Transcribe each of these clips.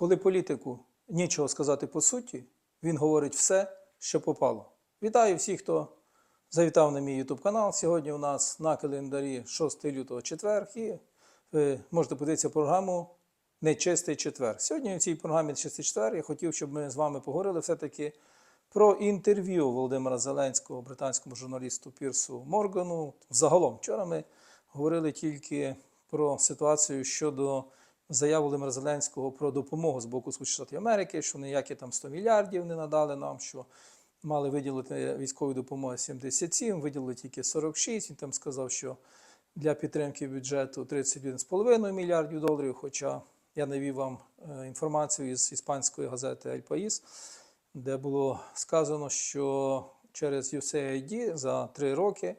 Коли політику нічого сказати по суті, він говорить все, що попало. Вітаю всіх, хто завітав на мій YouTube канал. Сьогодні у нас на календарі 6 лютого четвер, і ви можете подивитися програму Нечистий четвер. Сьогодні в цій програмі Нечистий четвер я хотів, щоб ми з вами поговорили все-таки про інтерв'ю Володимира Зеленського британському журналісту Пірсу Моргану. Загалом, вчора ми говорили тільки про ситуацію щодо заяв Володимира Зеленського про допомогу з боку Сполучених Штатів Америки, що ніякі там 100 мільярдів не надали нам, що мали виділити військової допомоги 77, виділили тільки 46. Він там сказав, що для підтримки бюджету 31,5 мільярдів доларів. Хоча я навів вам е, інформацію із іспанської газети «Ель Паїс», де було сказано, що через USAID за три роки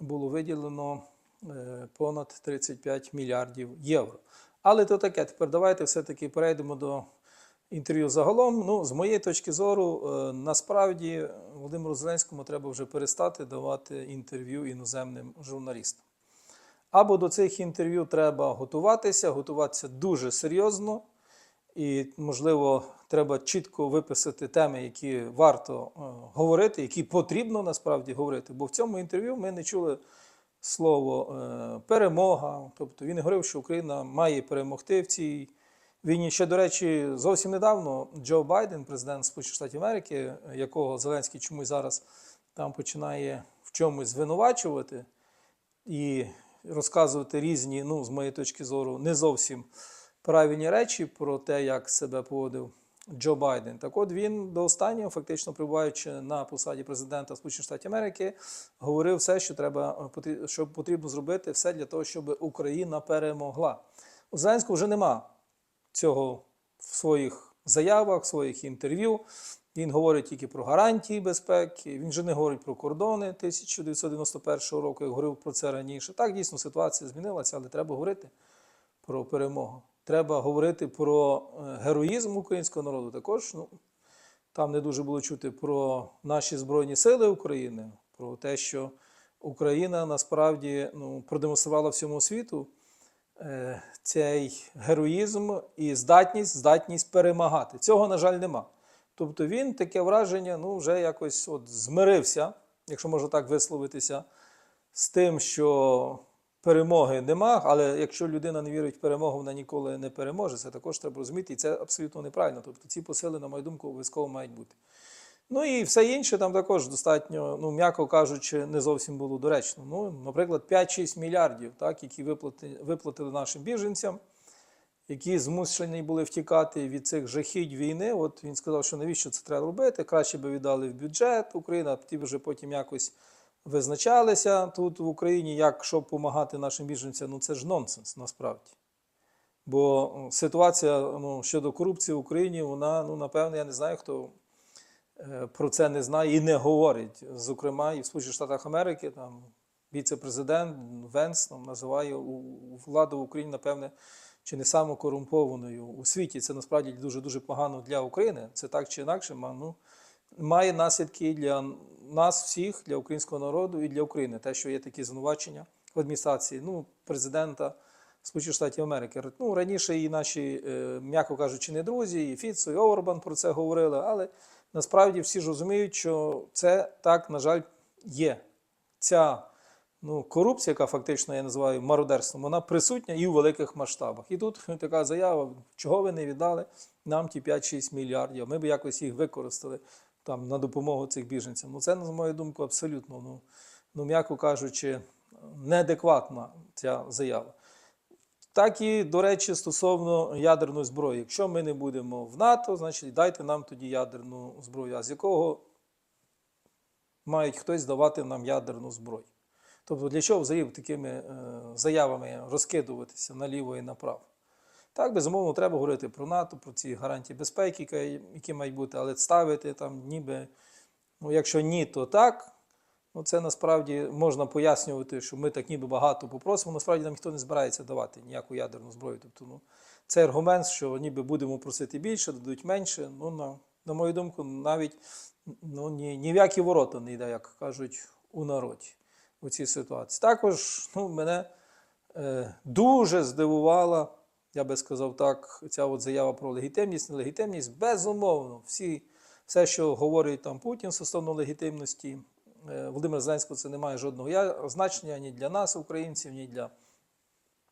було виділено е, понад 35 мільярдів євро. Але то таке. Тепер давайте все-таки перейдемо до інтерв'ю загалом. Ну, з моєї точки зору, е, насправді Володимиру Зеленському треба вже перестати давати інтерв'ю іноземним журналістам. Або до цих інтерв'ю треба готуватися, готуватися дуже серйозно, і, можливо, треба чітко виписати теми, які варто е, говорити, які потрібно насправді говорити. Бо в цьому інтерв'ю ми не чули слово е, перемога. Тобто він говорив, що Україна має перемогти в цій війні. Ще, до речі, зовсім недавно Джо Байден, президент Сполучених Штатів Америки, якого Зеленський чомусь зараз там починає в чомусь звинувачувати і розказувати різні, ну, з моєї точки зору, не зовсім правильні речі про те, як себе поводив Джо Байден. Так от він до останнього, фактично перебуваючи на посаді президента Сполучених Штатів Америки, говорив все, що треба що потрібно зробити, все для того, щоб Україна перемогла. У Зеленського вже нема цього в своїх заявах, в своїх інтерв'ю. Він говорить тільки про гарантії безпеки. Він же не говорить про кордони 1991 року, як говорив про це раніше. Так, дійсно, ситуація змінилася, але треба говорити про перемогу. Треба говорити про героїзм українського народу. Також ну, там не дуже було чути про наші Збройні Сили України, про те, що Україна насправді ну, продемонструвала всьому світу е, цей героїзм і здатність, здатність перемагати. Цього, на жаль, нема. Тобто він таке враження ну, вже якось от змирився, якщо можна так висловитися, з тим, що перемоги нема, але якщо людина не вірить в перемогу, вона ніколи не переможе. Це також треба розуміти, і це абсолютно неправильно. Тобто ці посили, на мою думку, обов'язково мають бути. Ну і все інше там також достатньо, ну, м'яко кажучи, не зовсім було доречно. Ну, Наприклад, 5-6 мільярдів, так, які виплатили, виплатили нашим біженцям які змушені були втікати від цих жахіть війни. От він сказав, що навіщо це треба робити? Краще би віддали в бюджет Україна, ті вже потім якось визначалися тут в Україні, як що допомагати нашим біженцям. Ну це ж нонсенс насправді. Бо ситуація ну, щодо корупції в Україні, вона, ну, напевно, я не знаю, хто е, про це не знає і не говорить. Зокрема, і в Сполучених Штатах Америки там віце-президент Венс там, називає владу в Україні, напевне, чи не самокорумпованою у світі. Це насправді дуже дуже погано для України. Це так чи інакше, ну, має наслідки для нас всіх, для українського народу і для України. Те, що є такі звинувачення в адміністрації, ну, президента Сполучених Штатів Америки. Ну, раніше і наші, е, м'яко кажучи, не друзі, і Фіцо, і Орбан про це говорили, але насправді всі ж розуміють, що це так, на жаль, є. Ця ну, корупція, яка фактично я називаю мародерством, вона присутня і у великих масштабах. І тут така заява, чого ви не віддали нам ті 5-6 мільярдів. Ми б якось їх використали там на допомогу цих біженцям. Ну це, на мою думку, абсолютно, ну, ну м'яко кажучи, неадекватна ця заява. Так і, до речі, стосовно ядерної зброї. Якщо ми не будемо в НАТО, значить дайте нам тоді ядерну зброю. А з якого мають хтось давати нам ядерну зброю? Тобто для чого взагалі такими е, заявами розкидуватися наліво і направо? Так, безумовно, треба говорити про НАТО, про ці гарантії безпеки, які мають бути, але ставити там ніби, ну якщо ні, то так. Ну, Це насправді можна пояснювати, що ми так ніби багато попросимо. Насправді нам ніхто не збирається давати ніяку ядерну зброю. Тобто, ну, Це аргумент, що ніби будемо просити більше, дадуть менше. Ну, На на мою думку, навіть ну, ні, ні в які ворота не йде, як кажуть у народі у цій ситуації. Також ну, мене е, дуже здивувала я би сказав так, ця от заява про легітимність, нелегітимність, безумовно, всі, все, що говорить там Путін стосовно легітимності е, Володимира Зеленського, це не має жодного значення ні для нас, українців, ні для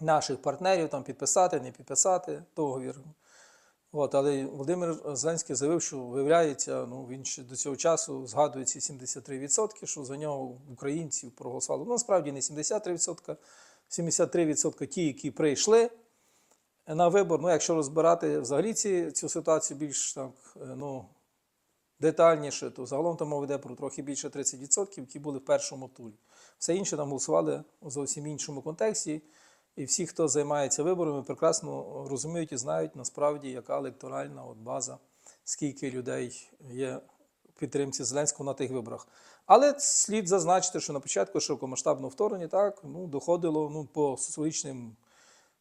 наших партнерів там підписати, не підписати договір. От, але Володимир Зеленський заявив, що виявляється, ну він ще до цього часу згадує ці 73%, що за нього українців проголосувало. Ну, насправді не 73%, 73% ті, які прийшли на вибор. Ну, якщо розбирати взагалі ці, цю ситуацію більш так, е, ну, детальніше, то загалом там мова йде про трохи більше 30%, які були в першому турі. Все інше там голосували у зовсім іншому контексті. І всі, хто займається виборами, прекрасно розуміють і знають насправді, яка електоральна от база, скільки людей є в підтримці Зеленського на тих виборах. Але слід зазначити, що на початку широкомасштабного вторгнення так ну, доходило ну, по соціологічним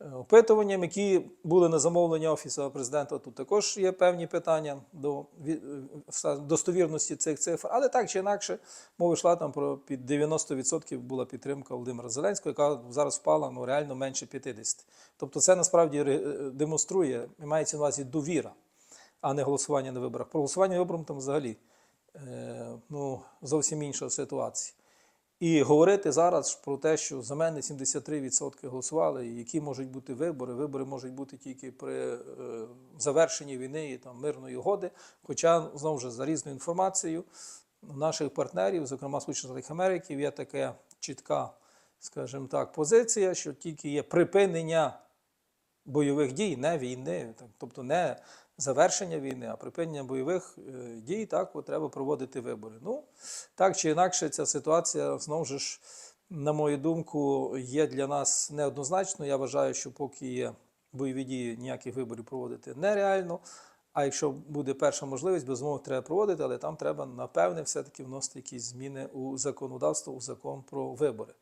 опитуванням, які були на замовлення Офісу президента. Тут також є певні питання до е, достовірності цих цифр. Але так чи інакше, мова йшла там про під 90% була підтримка Володимира Зеленського, яка зараз впала ну, реально менше 50%. Тобто це насправді демонструє, мається на увазі довіра, а не голосування на виборах. Про голосування на виборах там взагалі е, ну, зовсім інша ситуація. І говорити зараз про те, що за мене 73% голосували, і які можуть бути вибори. Вибори можуть бути тільки при е, завершенні війни і там мирної угоди. Хоча знову ж за різною інформацією наших партнерів, зокрема Сполучених Штатів Америки, є така чітка, скажімо так, позиція, що тільки є припинення бойових дій, не війни, тобто не завершення війни, а припинення бойових е, дій, так, от треба проводити вибори. Ну, так чи інакше, ця ситуація знову ж, на мою думку, є для нас неоднозначно. Я вважаю, що поки є бойові дії, ніяких виборів проводити нереально. А якщо буде перша можливість, безумовно, треба проводити, але там треба, напевне, все-таки вносити якісь зміни у законодавство, у закон про вибори.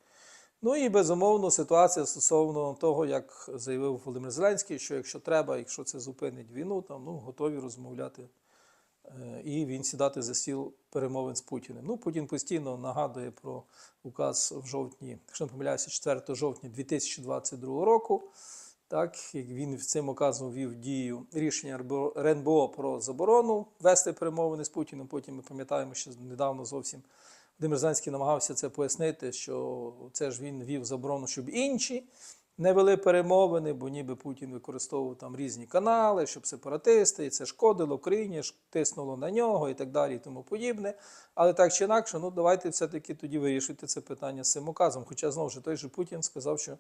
Ну і безумовно ситуація стосовно того, як заявив Володимир Зеленський, що якщо треба, якщо це зупинить війну, там ну готові розмовляти е, і він сідати за стіл перемовин з Путіним. Ну, Путін постійно нагадує про указ в жовтні, якщо не помиляюся, 4 жовтня 2022 року. Так, як він цим указом ввів дію рішення РНБО про заборону вести перемовини з Путіним. Потім ми пам'ятаємо, що недавно зовсім Володимир Зеленський намагався це пояснити, що це ж він ввів заборону, щоб інші не вели перемовини, бо ніби Путін використовував там різні канали, щоб сепаратисти, і це шкодило Україні, тиснуло на нього і так далі, і тому подібне. Але так чи інакше, ну давайте все-таки тоді вирішуйте це питання з цим указом. Хоча знову ж той же Путін сказав, що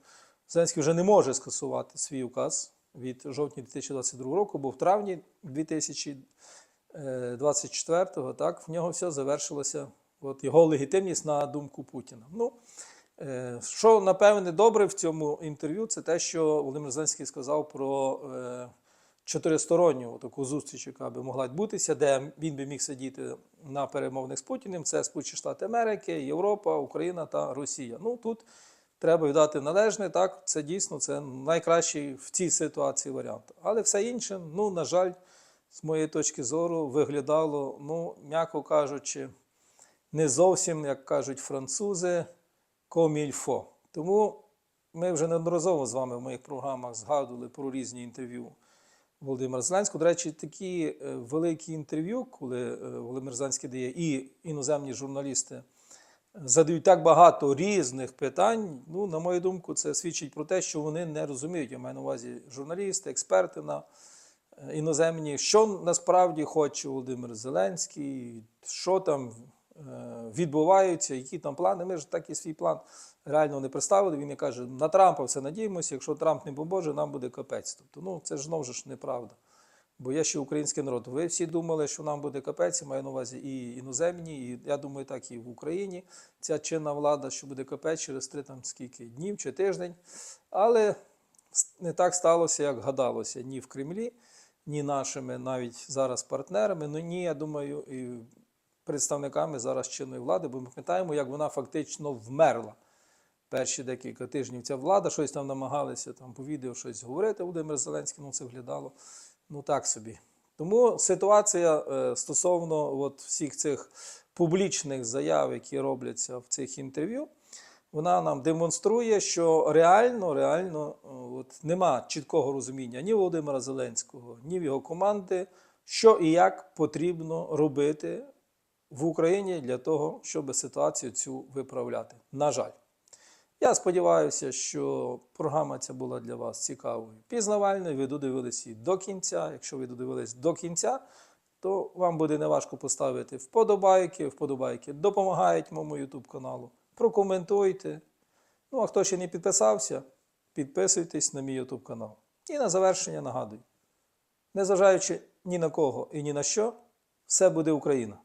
Зеленський вже не може скасувати свій указ від жовтня 2022 року, бо в травні 2024 так, в нього все завершилося. От його легітимність на думку Путіна. Ну, е, що напевне добре в цьому інтерв'ю, це те, що Володимир Зеленський сказав про е, чотиристоронню таку зустріч, яка би могла відбутися, де він би міг сидіти на перемовних з Путіним. Це Сполучені Штати Америки, Європа, Україна та Росія. Ну тут треба віддати належне. Так, це дійсно це найкращий в цій ситуації варіант. Але все інше, ну на жаль, з моєї точки зору, виглядало, ну м'яко кажучи не зовсім, як кажуть французи, комільфо. Тому ми вже неодноразово з вами в моїх програмах згадували про різні інтерв'ю Володимира Зеленського. До речі, такі е, великі інтерв'ю, коли е, Володимир Зеленський дає і іноземні журналісти задають так багато різних питань. Ну, на мою думку, це свідчить про те, що вони не розуміють. Я маю на увазі журналісти, експерти на е, іноземні, що насправді хоче Володимир Зеленський, що там е, відбувається, які там плани. Ми ж такий свій план реально не представили. Він і каже, на Трампа все надіємося, якщо Трамп не поможе, нам буде капець. Тобто, ну це ж знову ж неправда. Бо є ще український народ. Ви всі думали, що нам буде капець, маю на увазі і іноземні, і я думаю, так і в Україні. Ця чинна влада, що буде капець через три там скільки днів чи тиждень. Але не так сталося, як гадалося, ні в Кремлі, ні нашими навіть зараз партнерами, ну ні, я думаю, і представниками зараз чинної влади, бо ми пам'ятаємо, як вона фактично вмерла. Перші декілька тижнів ця влада щось там намагалися там по відео щось говорити. Володимир Зеленський, ну це виглядало ну так собі. Тому ситуація е, стосовно от всіх цих публічних заяв, які робляться в цих інтерв'ю, вона нам демонструє, що реально, реально, е, от нема чіткого розуміння ні Володимира Зеленського, ні в його команди, що і як потрібно робити в Україні для того, щоб ситуацію цю виправляти. На жаль. Я сподіваюся, що програма ця була для вас цікавою, пізнавальною. Ви додивились її до кінця. Якщо ви додивились до кінця, то вам буде неважко поставити вподобайки. Вподобайки допомагають моєму YouTube каналу. Прокоментуйте. Ну, а хто ще не підписався, підписуйтесь на мій YouTube канал. І на завершення нагадую: незважаючи ні на кого і ні на що, все буде Україна.